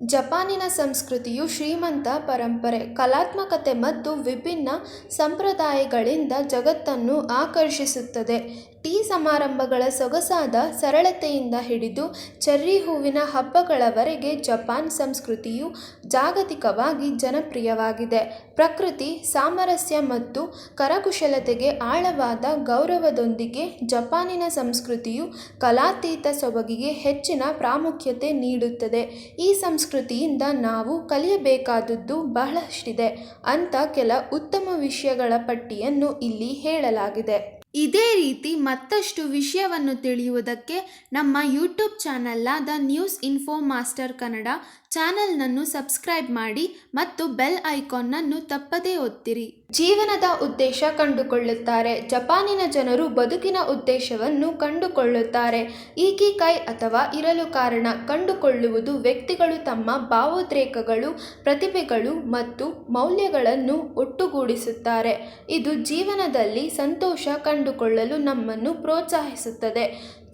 ಜಪಾನಿನ ಸಂಸ್ಕೃತಿಯು ಶ್ರೀಮಂತ ಪರಂಪರೆ ಕಲಾತ್ಮಕತೆ ಮತ್ತು ವಿಭಿನ್ನ ಸಂಪ್ರದಾಯಗಳಿಂದ ಜಗತ್ತನ್ನು ಆಕರ್ಷಿಸುತ್ತದೆ. ಟೀ ಸಮಾರಂಭಗಳ ಸೊಗಸಾದ ಸರಳತೆಯಿಂದ ಹಿಡಿದು ಚೆರ್ರಿ ಹೂವಿನ ಹಬ್ಬಗಳವರೆಗೆ ಜಪಾನ್ ಸಂಸ್ಕೃತಿಯು ಜಾಗತಿಕವಾಗಿ ಜನಪ್ರಿಯವಾಗಿದೆ. ಪ್ರಕೃತಿ, ಸಾಮರಸ್ಯ ಮತ್ತು ಕರಕುಶಲತೆಗೆ ಆಳವಾದ ಗೌರವದೊಂದಿಗೆ ಜಪಾನಿನ ಸಂಸ್ಕೃತಿಯು ಕಲಾತೀತ ಸೊಬಗಿಗೆ ಹೆಚ್ಚಿನ ಪ್ರಾಮುಖ್ಯತೆ ನೀಡುತ್ತದೆ. ಈ ಸಂಸ್ಕೃತಿಯಿಂದ ನಾವು ಕಲಿಯಬೇಕಾದದ್ದು ಬಹಳಷ್ಟಿದೆ. ಅಂತ ಕೆಲ ಉತ್ತಮ ವಿಷಯಗಳ ಪಟ್ಟಿಯನ್ನು ಇಲ್ಲಿ ಹೇಳಲಾಗಿದೆ. ಇದೇ ರೀತಿ ಮತ್ತಷ್ಟು ವಿಷಯವನ್ನು ತಿಳಿಯುವುದಕ್ಕೆ ನಮ್ಮ ಯೂಟ್ಯೂಬ್ ಚಾನಲ್ಲಾದ ನ್ಯೂಸ್ ಇನ್ಫೋ ಮಾಸ್ಟರ್ ಕನ್ನಡ ಚಾನಲ್ನನ್ನು ಸಬ್ಸ್ಕ್ರೈಬ್ ಮಾಡಿ ಮತ್ತು ಬೆಲ್ ಐಕಾನ್ನನ್ನು ತಪ್ಪದೇ ಒತ್ತಿರಿ. ಜೀವನದ ಉದ್ದೇಶ ಕಂಡುಕೊಳ್ಳುತ್ತಾರೆ. ಜಪಾನಿನ ಜನರು ಬದುಕಿನ ಉದ್ದೇಶವನ್ನು ಕಂಡುಕೊಳ್ಳುತ್ತಾರೆ. ಈಕಿಕೈ ಅಥವಾ ಇರಲು ಕಾರಣ ಕಂಡುಕೊಳ್ಳುವುದು ವ್ಯಕ್ತಿಗಳು ತಮ್ಮ ಭಾವೋದ್ರೇಕಗಳು, ಪ್ರತಿಭೆಗಳು ಮತ್ತು ಮೌಲ್ಯಗಳನ್ನು ಒಟ್ಟುಗೂಡಿಸುತ್ತಾರೆ. ಇದು ಜೀವನದಲ್ಲಿ ಸಂತೋಷ ಕಂಡುಕೊಳ್ಳಲು ನಮ್ಮನ್ನು ಪ್ರೋತ್ಸಾಹಿಸುತ್ತದೆ.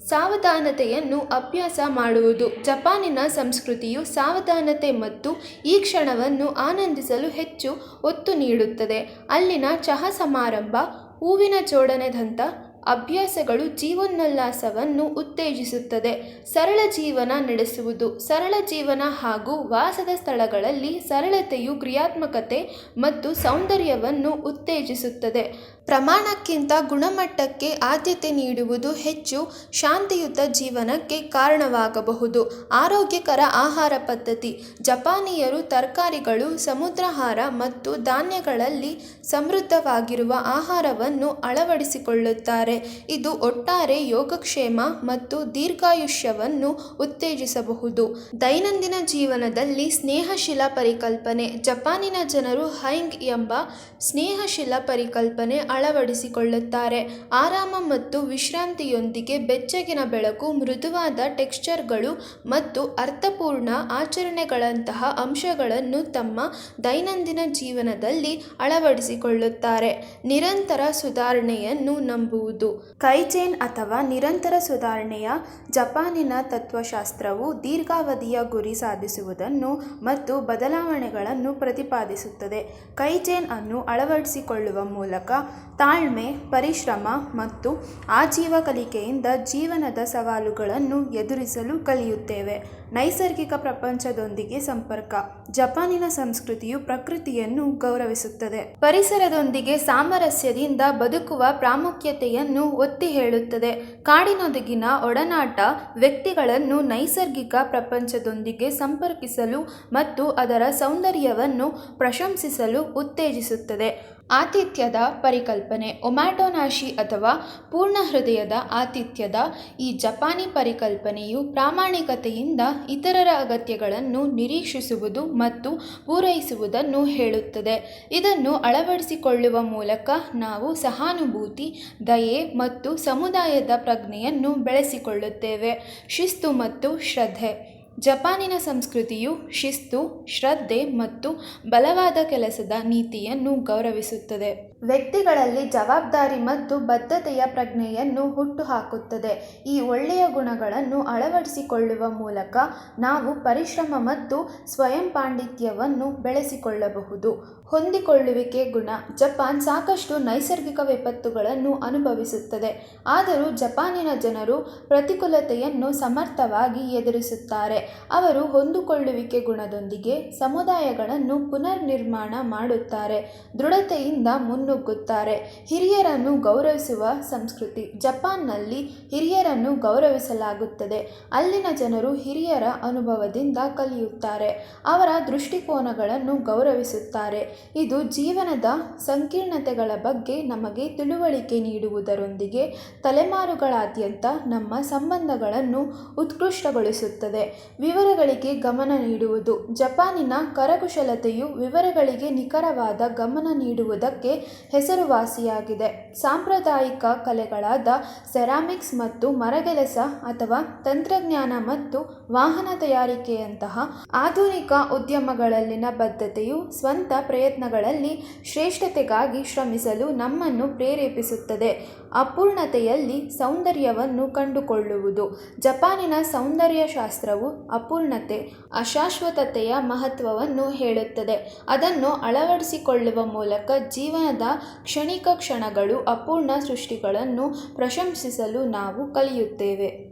ಸಾವಧಾನತೆಯನ್ನು ಅಭ್ಯಾಸ ಮಾಡುವುದು. ಜಪಾನಿನ ಸಂಸ್ಕೃತಿಯು ಸಾವಧಾನತೆ ಮತ್ತು ಈ ಕ್ಷಣವನ್ನು ಆನಂದಿಸಲು ಹೆಚ್ಚು ಒತ್ತು ನೀಡುತ್ತದೆ. ಅಲ್ಲಿನ ಚಹಾ ಸಮಾರಂಭ, ಹೂವಿನ ಜೋಡಣೆದಂಥ ಅಭ್ಯಾಸಗಳು ಜೀವನೋಲ್ಲಾಸವನ್ನು ಉತ್ತೇಜಿಸುತ್ತದೆ. ಸರಳ ಜೀವನ ನಡೆಸುವುದು. ಸರಳ ಜೀವನ ಹಾಗೂ ವಾಸದ ಸ್ಥಳಗಳಲ್ಲಿ ಸರಳತೆಯು ಕ್ರಿಯಾತ್ಮಕತೆ ಮತ್ತು ಸೌಂದರ್ಯವನ್ನು ಉತ್ತೇಜಿಸುತ್ತದೆ. ಪ್ರಮಾಣಕ್ಕಿಂತ ಗುಣಮಟ್ಟಕ್ಕೆ ಆದ್ಯತೆ ನೀಡುವುದು ಹೆಚ್ಚು ಶಾಂತಿಯುತ ಜೀವನಕ್ಕೆ ಕಾರಣವಾಗಬಹುದು. ಆರೋಗ್ಯಕರ ಆಹಾರ ಪದ್ಧತಿ. ಜಪಾನಿಯರು ತರಕಾರಿಗಳು, ಸಮುದ್ರಾಹಾರ ಮತ್ತು ಧಾನ್ಯಗಳಲ್ಲಿ ಸಮೃದ್ಧವಾಗಿರುವ ಆಹಾರವನ್ನು ಅಳವಡಿಸಿಕೊಳ್ಳುತ್ತಾರೆ. ಇದು ಒಟ್ಟಾರೆ ಯೋಗಕ್ಷೇಮ ಮತ್ತು ದೀರ್ಘಾಯುಷ್ಯವನ್ನು ಉತ್ತೇಜಿಸಬಹುದು. ದೈನಂದಿನ ಜೀವನದಲ್ಲಿ ಸ್ನೇಹಶೀಲ ಪರಿಕಲ್ಪನೆ, ಜಪಾನಿನ ಜನರು ಹೈಂಗ್ ಎಂಬ ಸ್ನೇಹಶೀಲ ಪರಿಕಲ್ಪನೆ ಅಳವಡಿಸಿಕೊಳ್ಳುತ್ತಾರೆ. ಆರಾಮ ಮತ್ತು ವಿಶ್ರಾಂತಿಯೊಂದಿಗೆ ಬೆಚ್ಚಗಿನ ಬೆಳಕು, ಮೃದುವಾದ ಟೆಕ್ಸ್ಚರ್ಗಳು ಮತ್ತು ಅರ್ಥಪೂರ್ಣ ಆಚರಣೆಗಳಂತಹ ಅಂಶಗಳನ್ನು ತಮ್ಮ ದೈನಂದಿನ ಜೀವನದಲ್ಲಿ ಅಳವಡಿಸಿಕೊಳ್ಳುತ್ತಾರೆ. ನಿರಂತರ ಸುಧಾರಣೆಯನ್ನು ನಂಬುವುದು ಕೈಚೇನ್ ಅಥವಾ ನಿರಂತರ ಸುಧಾರಣೆಯ ಜಪಾನಿನ ತತ್ವಶಾಸ್ತ್ರವು ದೀರ್ಘಾವಧಿಯ ಗುರಿ ಸಾಧಿಸುವುದನ್ನು ಮತ್ತು ಬದಲಾವಣೆಗಳನ್ನು ಪ್ರತಿಪಾದಿಸುತ್ತದೆ. ಕೈಚೇನ್ ಅನ್ನು ಅಳವಡಿಸಿಕೊಳ್ಳುವ ಮೂಲಕ ತಾಳ್ಮೆ, ಪರಿಶ್ರಮ ಮತ್ತು ಆಜೀವ ಕಲಿಕೆಯಿಂದ ಜೀವನದ ಸವಾಲುಗಳನ್ನು ಎದುರಿಸಲು ಕಲಿಯುತ್ತೇವೆ. ನೈಸರ್ಗಿಕ ಪ್ರಪಂಚದೊಂದಿಗೆ ಸಂಪರ್ಕ. ಜಪಾನಿನ ಸಂಸ್ಕೃತಿಯು ಪ್ರಕೃತಿಯನ್ನು ಗೌರವಿಸುತ್ತದೆ. ಪರಿಸರದೊಂದಿಗೆ ಸಾಮರಸ್ಯದಿಂದ ಬದುಕುವ ಪ್ರಾಮುಖ್ಯತೆಯನ್ನು ಒತ್ತಿ ಹೇಳುತ್ತದೆ. ಕಾಡಿನೊಂದಿಗಿನ ಒಡನಾಟ ವ್ಯಕ್ತಿಗಳನ್ನು ನೈಸರ್ಗಿಕ ಪ್ರಪಂಚದೊಂದಿಗೆ ಸಂಪರ್ಕಿಸಲು ಮತ್ತು ಅದರ ಸೌಂದರ್ಯವನ್ನು ಪ್ರಶಂಸಿಸಲು ಉತ್ತೇಜಿಸುತ್ತದೆ. ಆತಿಥ್ಯದ ಪರಿಕಲ್ಪನೆ. ಒಮ್ಯಾಟೊನಾಶಿ ಅಥವಾ ಪೂರ್ಣ ಹೃದಯದ ಆತಿಥ್ಯದ ಈ ಜಪಾನಿ ಪರಿಕಲ್ಪನೆಯು ಪ್ರಾಮಾಣಿಕತೆಯಿಂದ ಇತರರ ಅಗತ್ಯಗಳನ್ನು ನಿರೀಕ್ಷಿಸುವುದು ಮತ್ತು ಪೂರೈಸುವುದನ್ನು ಹೇಳುತ್ತದೆ. ಇದನ್ನು ಅಳವಡಿಸಿಕೊಳ್ಳುವ ಮೂಲಕ ನಾವು ಸಹಾನುಭೂತಿ, ದಯೆ ಮತ್ತು ಸಮುದಾಯದ ಪ್ರಜ್ಞೆಯನ್ನು ಬೆಳೆಸಿಕೊಳ್ಳುತ್ತೇವೆ. ಶಿಸ್ತು ಮತ್ತು ಶ್ರದ್ಧೆ. ಜಪಾನಿನ ಸಂಸ್ಕೃತಿಯು ಶಿಸ್ತು, ಶ್ರದ್ಧೆ ಮತ್ತು ಬಲವಾದ ಕೆಲಸದ ನೀತಿಯನ್ನು ಗೌರವಿಸುತ್ತದೆ. ವ್ಯಕ್ತಿಗಳಲ್ಲಿ ಜವಾಬ್ದಾರಿ ಮತ್ತು ಬದ್ಧತೆಯ ಪ್ರಜ್ಞೆಯನ್ನು ಹುಟ್ಟುಹಾಕುತ್ತದೆ. ಈ ಒಳ್ಳೆಯ ಗುಣಗಳನ್ನು ಅಳವಡಿಸಿಕೊಳ್ಳುವ ಮೂಲಕ ನಾವು ಪರಿಶ್ರಮ ಮತ್ತು ಸ್ವಯಂ ಪಾಂಡಿತ್ಯವನ್ನು ಬೆಳೆಸಿಕೊಳ್ಳಬಹುದು. ಹೊಂದಿಕೊಳ್ಳುವಿಕೆ ಗುಣ. ಜಪಾನ್ ಸಾಕಷ್ಟು ನೈಸರ್ಗಿಕ ವಿಪತ್ತುಗಳನ್ನು ಅನುಭವಿಸುತ್ತದೆ. ಆದರೂ ಜಪಾನಿನ ಜನರು ಪ್ರತಿಕೂಲತೆಯನ್ನು ಸಮರ್ಥವಾಗಿ ಎದುರಿಸುತ್ತಾರೆ. ಅವರು ಹೊಂದಿಕೊಳ್ಳುವಿಕೆ ಗುಣದೊಂದಿಗೆ ಸಮುದಾಯಗಳನ್ನು ಪುನರ್ನಿರ್ಮಾಣ ಮಾಡುತ್ತಾರೆ. ದೃಢತೆಯಿಂದ ಮುನ್ನುಗ್ಗುತ್ತಾರೆ ಹಿರಿಯರನ್ನು ಗೌರವಿಸುವ ಸಂಸ್ಕೃತಿ. ಜಪಾನ್ನಲ್ಲಿ ಹಿರಿಯರನ್ನು ಗೌರವಿಸಲಾಗುತ್ತದೆ. ಅಲ್ಲಿನ ಜನರು ಹಿರಿಯರ ಅನುಭವದಿಂದ ಕಲಿಯುತ್ತಾರೆ. ಅವರ ದೃಷ್ಟಿಕೋನಗಳನ್ನು ಗೌರವಿಸುತ್ತಾರೆ. ಇದು ಜೀವನದ ಸಂಕೀರ್ಣತೆಗಳ ಬಗ್ಗೆ ನಮಗೆ ತಿಳುವಳಿಕೆ ನೀಡುವುದರೊಂದಿಗೆ ತಲೆಮಾರುಗಳಾದ್ಯಂತ ನಮ್ಮ ಸಂಬಂಧಗಳನ್ನು ಉತ್ಕೃಷ್ಟಗೊಳಿಸುತ್ತದೆ. ವಿವರಗಳಿಗೆ ಗಮನ ನೀಡುವುದು. ಜಪಾನಿನ ಕರಕುಶಲತೆಯು ವಿವರಗಳಿಗೆ ನಿಖರವಾದ ಗಮನ ನೀಡುವುದಕ್ಕೆ ಹೆಸರುವಾಸಿಯಾಗಿದೆ. ಸಾಂಪ್ರದಾಯಿಕ ಕಲೆಗಳಾದ ಸೆರಾಮಿಕ್ಸ್ ಮತ್ತು ಮರಗೆಲಸ ಅಥವಾ ತಂತ್ರಜ್ಞಾನ ಮತ್ತು ವಾಹನ ತಯಾರಿಕೆಯಂತಹ ಆಧುನಿಕ ಉದ್ಯಮಗಳಲ್ಲಿನ ಬದ್ಧತೆಯು ಸ್ವಂತ ಪ್ರಯತ್ನಗಳಲ್ಲಿ ಶ್ರೇಷ್ಠತೆಗಾಗಿ ಶ್ರಮಿಸಲು ನಮ್ಮನ್ನು ಪ್ರೇರೇಪಿಸುತ್ತದೆ. ಅಪೂರ್ಣತೆಯಲ್ಲಿ ಸೌಂದರ್ಯವನ್ನು ಕಂಡುಕೊಳ್ಳುವುದು. ಜಪಾನಿನ ಸೌಂದರ್ಯಶಾಸ್ತ್ರವು ಅಪೂರ್ಣತೆ, ಅಶಾಶ್ವತತೆಯ ಮಹತ್ವವನ್ನು ಹೇಳುತ್ತದೆ. ಅದನ್ನು ಅಳವಡಿಸಿಕೊಳ್ಳುವ ಮೂಲಕ ಜೀವನದ ಕ್ಷಣಿಕ ಕ್ಷಣಗಳು ಅಪೂರ್ಣ ಸೃಷ್ಟಿಗಳನ್ನು ಪ್ರಶಂಸಿಸಲು ನಾವು ಕಲಿಯುತ್ತೇವೆ.